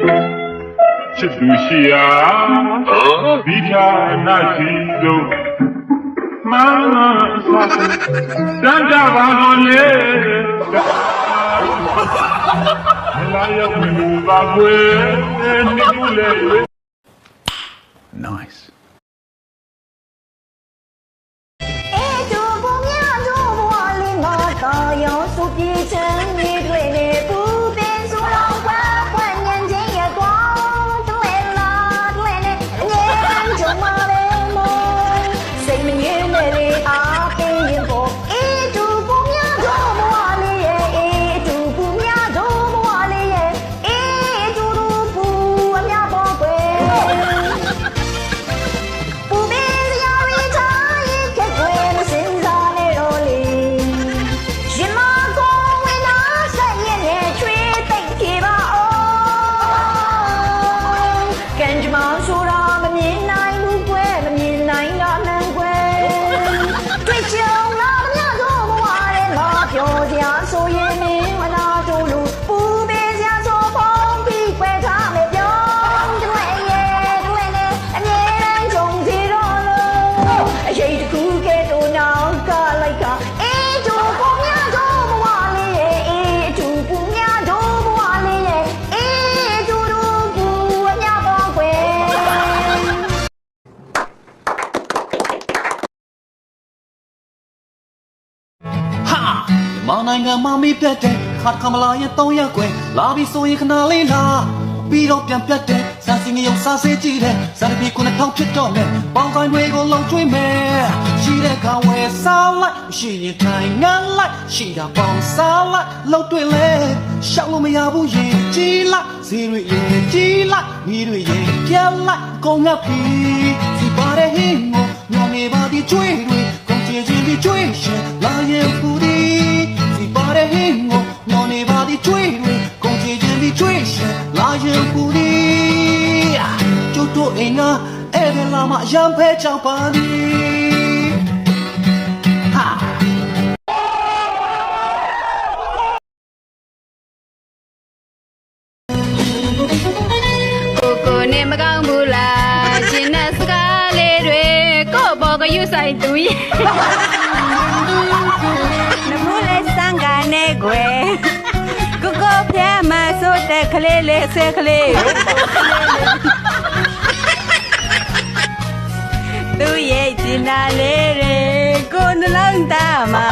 ချစ်သူရှိရာဒီဌာနရှိဆုံးမမအစားတန်ကြပါတော့လေလာရောက်မလို့ပါကွယ်နေကူလေ Nice. အေးသူဘုံများတို့ဘဝလေးမှာတော်ရုံစုပြေချ ဟာမောင်နိုင်ငံမှာမိပြတ်တဲ့ခါတခါမလာရင်တော့ရက်ွယ်လာပြီးဆိုရင်ခဏလေးလာပြီးတော့ပြန်ပြတ်တဲ့စံစင်ရုံစားစေးကြည့်တဲ့စံပြေခုနှစ်ထောင်ဖြစ်တော့မယ်ပေါင်းတိုင်းတွေကိုလုံကျွေးမယ်ရှိတဲ့ခါဝယ်စားလိုက်ရှိရင်ထိုင်ငန်းလိုက်ရှိတာပေါင်းစားလိုက်လုံတွေ့လေရှောက်လို့မရဘူးရင်ကြီးလိုက်ဈေးတွေရင်ကြီးလိုက်မိတွေရင်ပြန်လိုက်ကုန်ငတ်ပြီစီပါတဲ့ဟင်းကိုညောနေပါဒီကျွေးတွေကုန်ချင်ချင်းဒီကျွေးရှင်လာရင်ဖူ ရှင်လာရင်ဖူဒီကျုပ်တို့အိမ်ကအဲ့ဒါလာမရံဖဲချောက်ပါဒီဟာကိုကိုနဲ့မကောင်းဘူးလားရှင်နဲ့စကားလေးတွေကို့ဘောကယူဆိုင်သူရဲ့နမူလေးစံကနေကွယ်ကိုကို ဖျက်မဆိုတဲ့ကလေးလေးဆဲကလေးသူရဲ့ကျင်နာလေးတွေကိုနှလုံးသားမှာ